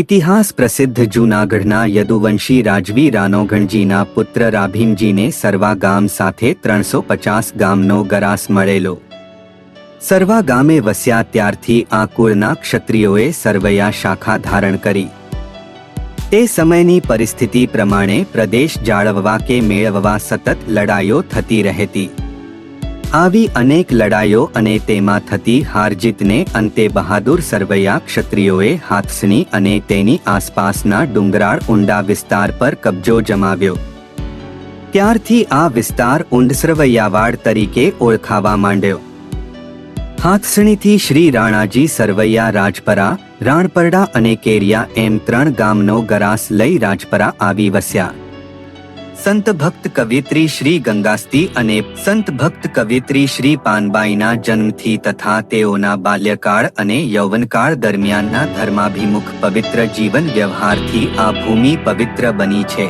ઇતિહાસ પ્રસિદ્ધ જૂનાગઢના યદુવંશી રાજવી રાનોગણજીના પુત્ર રાભીમજીને સરવા ગામ સાથે ત્રણસો પચાસ ગામનો ગરાસ મળેલો. સરવા ગામે વસ્યા ત્યારથી આ કુળના ક્ષત્રિયોએ સરવૈયા શાખા ધારણ કરી. તે સમયની પરિસ્થિતિ પ્રમાણે પ્રદેશ જાળવવા કે મેળવવા સતત લડાઈઓ થતી રહેતી. આવી અનેક લડાઈઓ અને તેમાં થતી હારજીતને અંતે બહાદુર સરવૈયા ક્ષત્રિયોએ હાથસણી અને તેની આસપાસના ડુંગરાળ ઊંડા વિસ્તાર પર કબજો જમાવ્યો. ત્યારથી આ વિસ્તાર ઊંડ સરવૈયાવાડ તરીકે ઓળખાવા માંડ્યો. હાથસણીથી શ્રી રાણાજી સરવૈયા રાજપરા, રાણપરડા અને કેરિયા એમ ત્રણ ગામનો ગરાસ લઈ રાજપરા આવી વસ્યા. સંત ભક્ત કવિત્રી શ્રી ગંગાસ્તી અને સંત ભક્ત કવિત્રી શ્રી પાનબાઈના જન્મથી તથા તેઓના બાલ્યકાળ અને યૌવનકાળ દરમિયાનના ધર્માભિમુખ પવિત્ર જીવન વ્યવહારથી આ ભૂમિ પવિત્ર બની છે.